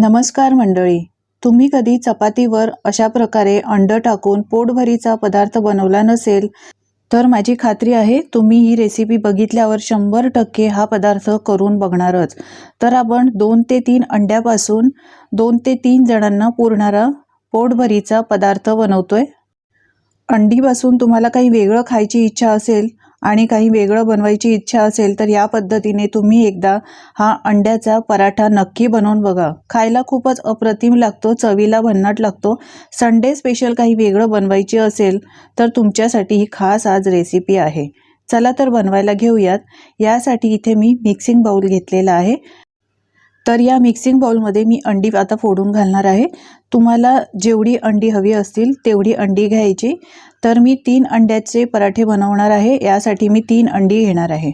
नमस्कार मंडळी. तुम्ही कधी चपातीवर अशा प्रकारे अंड टाकून पोटभरीचा पदार्थ बनवला नसेल तर माझी खात्री आहे तुम्ही ही रेसिपी बघितल्यावर शंभर टक्के हा पदार्थ करून बघणारच. तर आपण दोन ते तीन अंड्यापासून दोन ते तीन जणांना पुरणारा पोटभरीचा पदार्थ बनवतोय. अंडीपासून तुम्हाला काही वेगळं खायची इच्छा असेल आणि काही वेगळं बनवायची इच्छा असेल तर या पद्धतीने तुम्ही एकदा हा अंड्याचा पराठा नक्की बनवून बघा. खायला खूपच अप्रतिम लागतो चवीला भन्नाट लागतो. संडे स्पेशल काही वेगळं बनवायची असेल तर तुमच्यासाठी ही खास आज रेसिपी आहे. चला तर बनवायला घेऊयात. यासाठी इथे मी मिक्सिंग बाऊल घेतलेला आहे. तर या मिक्सिंग बाउलमध्ये मी अंडी आता फोडून घालणार आहे. तुम्हाला जेवढी अंडी हवी असतील तेवढी अंडी घ्यायची. तर मी तीन अंड्याचे पराठे बनवणार आहे. यासाठी मी तीन अंडी घेणार आहे.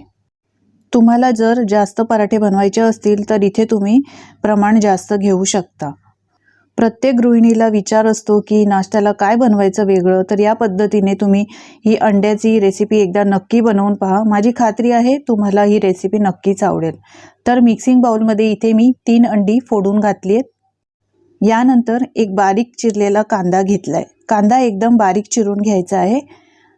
तुम्हाला जर जास्त पराठे बनवायचे असतील तर इथे तुम्ही प्रमाण जास्त घेऊ शकता. प्रत्येक गृहिणीला विचार असतो की नाश्त्याला काय बनवायचं वेगळं? तर या पद्धतीने तुम्ही ही अंड्याची रेसिपी एकदा नक्की बनवून पहा. माझी खात्री आहे तुम्हाला ही रेसिपी नक्कीच आवडेल. तर मिक्सिंग बाउलमध्ये इथे मी तीन अंडी फोडून घातली आहेत. यानंतर एक बारीक चिरलेला कांदा घेतला आहे कांदा एकदम बारीक चिरून घ्यायचा आहे.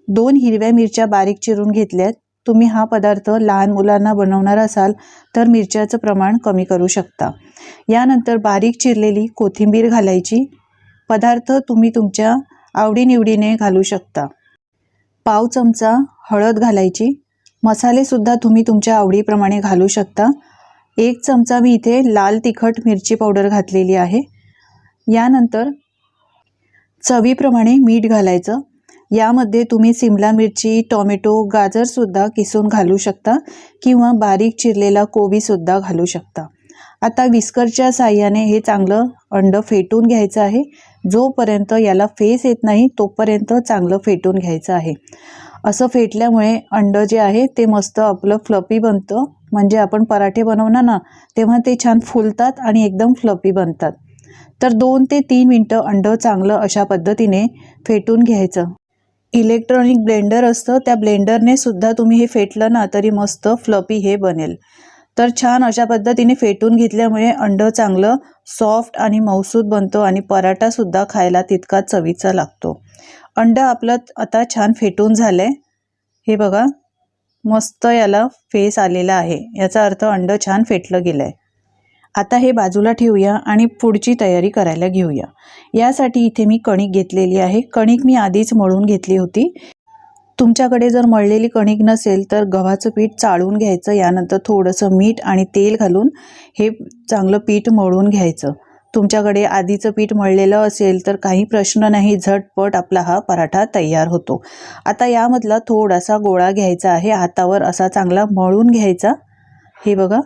दोन हिरव्या मिरच्या बारीक चिरून घेतल्या आहेत तुम्ही हा पदार्थ लहान मुलांना बनवणार असाल तर मिरच्याचं प्रमाण कमी करू शकता. यानंतर बारीक चिरलेली कोथिंबीर घालायची. पदार्थ तुम्ही तुमच्या आवडीनिवडीने घालू शकता. पाव चमचा हळद घालायची. मसालेसुद्धा तुम्ही तुमच्या आवडीप्रमाणे घालू शकता. एक चमचा मी इथे लाल तिखट मिरची पावडर घातलेली आहे. यानंतर चवीप्रमाणे मीठ घालायचं. यामध्ये तुम्ही सिमला मिरची टॉमॅटो गाजरसुद्धा किसून घालू शकता किंवा बारीक चिरलेला कोबीसुद्धा घालू शकता. आता विस्करच्या साह्याने हे चांगलं अंडं फेटून घ्यायचं आहे. जोपर्यंत याला फेस येत नाही तोपर्यंत चांगलं फेटून घ्यायचं आहे. असं फेटल्यामुळे अंडं जे आहे ते मस्त आपलं फ्लपी बनतं. म्हणजे आपण पराठे बनवणार ना तेव्हा ते छान फुलतात आणि एकदम फ्लपी बनतात. तर दोन ते तीन मिनटं अंडं चांगलं अशा पद्धतीने फेटून घ्यायचं. इलेक्ट्रॉनिक ब्लेंडर असतं त्या ब्लेंडरने सुद्धा तुम्ही हे फेटलं ना तरी मस्त फ्लपी हे बनेल. तर छान अशा पद्धतीने फेटून घेतल्यामुळे अंड चांगलं सॉफ्ट आणि मऊसूद बनतो आणि पराठासुद्धा खायला तितका चवीचा लागतो. अंड आपलं आता छान फेटून झालं आहे हे बघा मस्त याला फेस आलेला आहे. याचा अर्थ अंड छान फेटलं गेलं आहे आता हे बाजूला ठेवूया आणि पुढची तयारी करायला घेऊया. यासाठी इथे मी कणिक घेतलेली आहे. कणिक मी आधीच मळून घेतली होती. तुमच्याकडे जर मळलेली कणिक नसेल तर गव्हाचं पीठ चाळून घ्यायचं यानंतर थोडंसं मीठ आणि तेल घालून हे चांगलं पीठ मळून घ्यायचं. तुमच्याकडे आधीचं पीठ मळलेलं असेल तर काही प्रश्न नाही झटपट आपला हा पराठा तयार होतो. आता यामधला थोडासा गोळा घ्यायचा आहे. हातावर असा चांगला मळून घ्यायचा. हे बघा.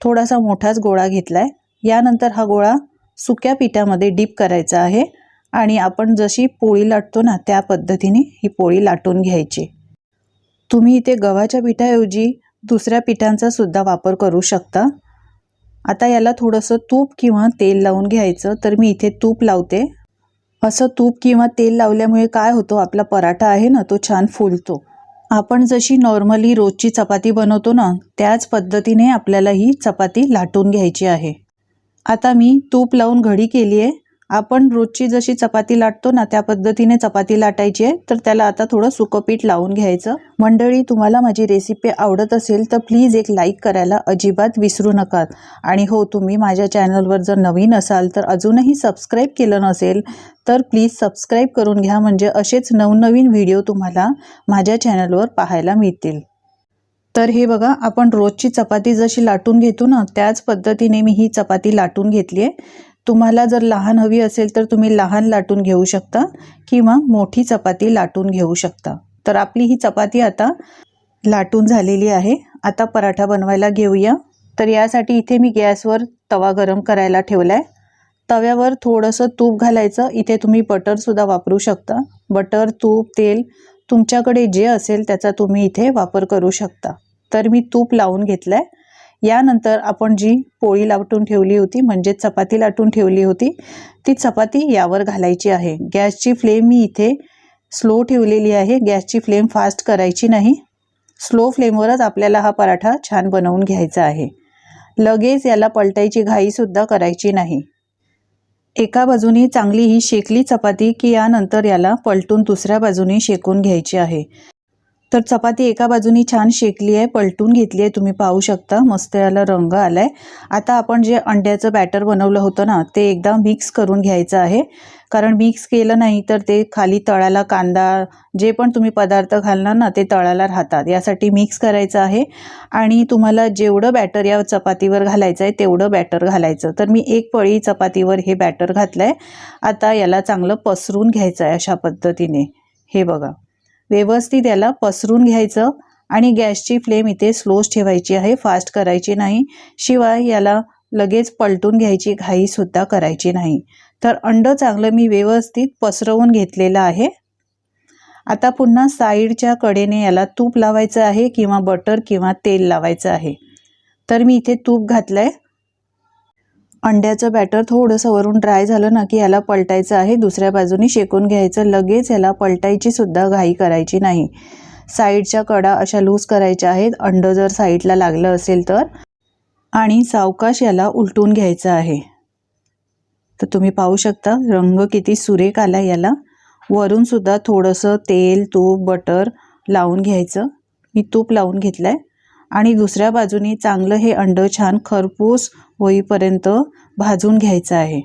थोडासा मोठाच गोळा घेतला आहे यानंतर हा गोळा सुक्या पिठामध्ये डीप करायचा आहे आणि आपण जशी पोळी लाटतो ना त्या पद्धतीने ही पोळी लाटून घ्यायची. तुम्ही इथे गव्हाच्या पिठाऐवजी दुसऱ्या पिठांचा सुद्धा वापर करू शकता. आता याला थोडंसं तूप किंवा तेल लावून घ्यायचं तर मी इथे तूप लावते. असं तूप किंवा तेल लावल्यामुळे काय होतो आपला पराठा आहे ना तो छान फुलतो. आपण जशी नॉर्मली रोजची चपाती बनवतो ना त्याच पद्धतीने आपल्याला ही चपाती लाटून घ्यायची आहे. आता मी तूप लावून घडी केली आहे आपण रोजची जशी चपाती लाटतो ना त्या पद्धतीने चपाती लाटायची आहे. तर त्याला आता थोडं सुकं पीठ लावून घ्यायचं. मंडळी तुम्हाला माझी रेसिपी आवडत असेल तर प्लीज एक लाईक करायला अजिबात विसरू नका. आणि हो तुम्ही माझ्या चॅनलवर जर नवीन असाल तर अजूनही सबस्क्राईब केलं नसेल तर प्लीज सबस्क्राईब करून घ्या. म्हणजे असेच नवनवीन व्हिडिओ तुम्हाला माझ्या चॅनलवर पाहायला मिळतील. तर हे बघा आपण रोजची चपाती जशी लाटून घेतो ना त्याच पद्धतीने मी ही चपाती लाटून घेतली आहे. तुम्हाला जर लहान हवी असेल तर तुम्ही लहान लाटून घेऊ शकता किंवा मोठी चपाती लाटून घेऊ शकता. तर आपली ही चपाती आता लाटून झालेली आहे. आता पराठा बनवायला घेऊया. तर यासाठी इथे मी गॅसवर तवा गरम करायला ठेवला आहे तव्यावर थोडंसं तूप घालायचं. इथे तुम्ही बटरसुद्धा वापरू शकता. बटर तूप तेल तुमच्याकडे जे असेल त्याचा तुम्ही इथे वापर करू शकता. तर मी तूप लावून घेतलं आहे यानंतर आपण जी पोळी लाटून ठेवली होती म्हणजे चपाती लाटून ठेवली होती ती चपाती यावर घालायची आहे. गॅसची फ्लेम मी इथे स्लो ठेवलेली आहे. गॅसची फ्लेम फास्ट करायची नाही. स्लो फ्लेमवरच आपल्याला हा पराठा छान बनवून घ्यायचा आहे. लगेच याला पलटायची घाईसुद्धा करायची नाही. एका बाजूने चांगली ही शेकली चपाती की यानंतर याला पलटून दुसऱ्या बाजूने शेकून घ्यायची आहे. तर चपाती एका बाजूनी छान शेकली आहे पलटून घेतली आहे तुम्ही पाहू शकता. मस्त याला रंग आला आहे आता आपण जे अंड्याचं बॅटर बनवलं होतं ना ते एकदा मिक्स करून घ्यायचं आहे. कारण मिक्स केलं नाही तर ते खाली तळाला कांदा जे पण तुम्ही पदार्थ घालणार ना ते तळाला राहतात. यासाठी मिक्स करायचं आहे. आणि तुम्हाला जेवढं बॅटर या चपातीवर घालायचं आहे तेवढं बॅटर घालायचं. तर मी एक पळी चपातीवर हे बॅटर घातलं आहे आता याला चांगलं पसरून घ्यायचं आहे अशा पद्धतीने. हे बघा. व्यवस्थित याला पसरून घ्यायचं आणि गॅसची फ्लेम इथे स्लोच ठेवायची आहे फास्ट करायची नाही. शिवाय याला लगेच पलटून घ्यायची घाईसुद्धा करायची नाही. तर अंड चांगलं मी व्यवस्थित पसरवून घेतलेलं आहे. आता पुन्हा साईडच्या कडेने याला तूप लावायचं आहे किंवा बटर किंवा तेल लावायचं आहे. तर मी इथे तूप घातलं आहे अंड्याचं बॅटर थोडंसं वरून ड्राय झालं ना की याला पलटायचं आहे. दुसऱ्या बाजूनी शेकून घ्यायचं. लगेच याला पलटायची सुद्धा घाई करायची नाही. साईडच्या कडा अशा लूज करायच्या आहेत. अंडं जर साईडला लागलं असेल तर. आणि सावकाश याला उलटून घ्यायचं आहे. तर तुम्ही पाहू शकता रंग किती सुरेख आला याला. वरून सुद्धा थोडंसं तेल तूप बटर लावून घ्यायचं. मी तूप लावून घेतलं आहे आणि दुसऱ्या बाजूनी चांगलं हे अंड छान खरपूस होईपर्यंत भाजून घ्यायचं आहे.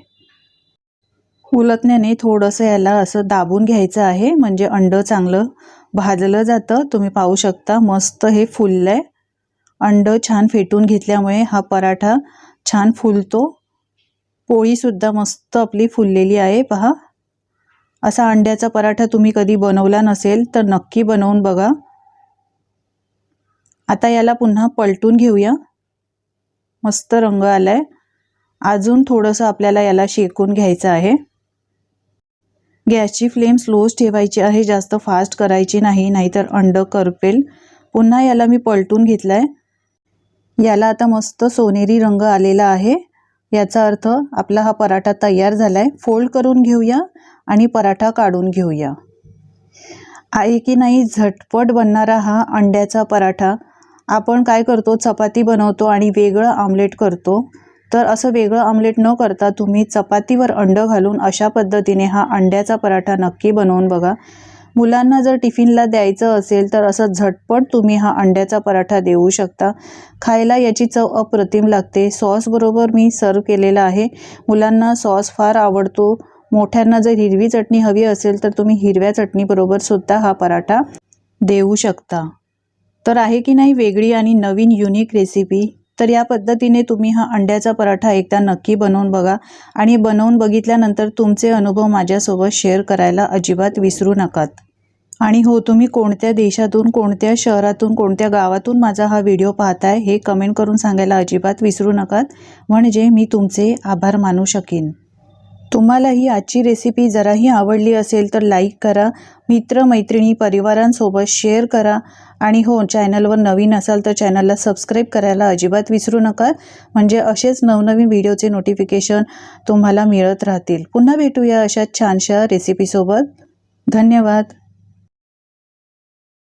उलटण्याने थोडंसं याला असं दाबून घ्यायचं आहे म्हणजे अंड चांगलं भाजलं जातं. तुम्ही पाहू शकता मस्त हे फुललं आहे अंड छान फेटून घेतल्यामुळे हा पराठा छान फुलतो. पोळीसुद्धा मस्त आपली फुललेली आहे पहा. असा अंड्याचा पराठा तुम्ही कधी बनवला नसेल तर नक्की बनवून बघा. आता याला पुन्हा पलटून घेऊया. मस्त रंग आलाय. अजून थोडंसं आपल्याला याला शेकून घ्यायचं आहे. गॅसची फ्लेम स्लोच ठेवायची आहे जास्त फास्ट करायची नाही नाहीतर अंड करपेल. पुन्हा याला मी पलटून घेतलं आहे याला आता मस्त सोनेरी रंग आलेला आहे. याचा अर्थ आपला हा पराठा तयार झाला आहे फोल्ड करून घेऊया आणि पराठा काढून घेऊया. आहे की नाही झटपट बनणारा हा अंड्याचा पराठा. आपण काय करतो? चपाती बनवतो आणि वेगळं आमलेट करतो. तर असं वेगळं आमलेट न करता तुम्ही चपातीवर अंड घालून अशा पद्धतीने हा अंड्याचा पराठा नक्की बनवून बघा. मुलांना जर टिफिनला द्यायचं असेल तर असं झटपट तुम्ही हा अंड्याचा पराठा देऊ शकता. खायला याची चव अप्रतिम लागते. सॉसबरोबर मी सर्व केलेला आहे. मुलांना सॉस फार आवडतो. मोठ्यांना जर हिरवी चटणी हवी असेल तर तुम्ही हिरव्या चटणीबरोबर सुद्धा हा पराठा देऊ शकता. तर आहे की नाही वेगळी आणि नवीन युनिक रेसिपी तर या पद्धतीने तुम्ही हा अंड्याचा पराठा एकदा नक्की बनवून बघा आणि बनवून बघितल्यानंतर तुमचे अनुभव माझ्यासोबत शेअर करायला अजिबात विसरू नकात आणि हो तुम्ही कोणत्या देशातून कोणत्या शहरातून कोणत्या गावातून माझा हा व्हिडिओ पाहताय हे कमेंट करून सांगायला अजिबात विसरू नकात म्हणजे मी तुमचे आभार मानू शकेन. तुम्हाला ही आजची रेसिपी जराही आवडली असेल तर लाईक करा मित्रमैत्रिणी परिवारांसोबत शेअर करा आणि हो चॅनलवर नवीन असाल तर चॅनलला सबस्क्राईब करायला अजिबात विसरू नका. म्हणजे असेच नवनवीन व्हिडिओचे नोटिफिकेशन तुम्हाला मिळत राहतील. पुन्हा भेटूया अशा छानशा रेसिपीसोबत धन्यवाद.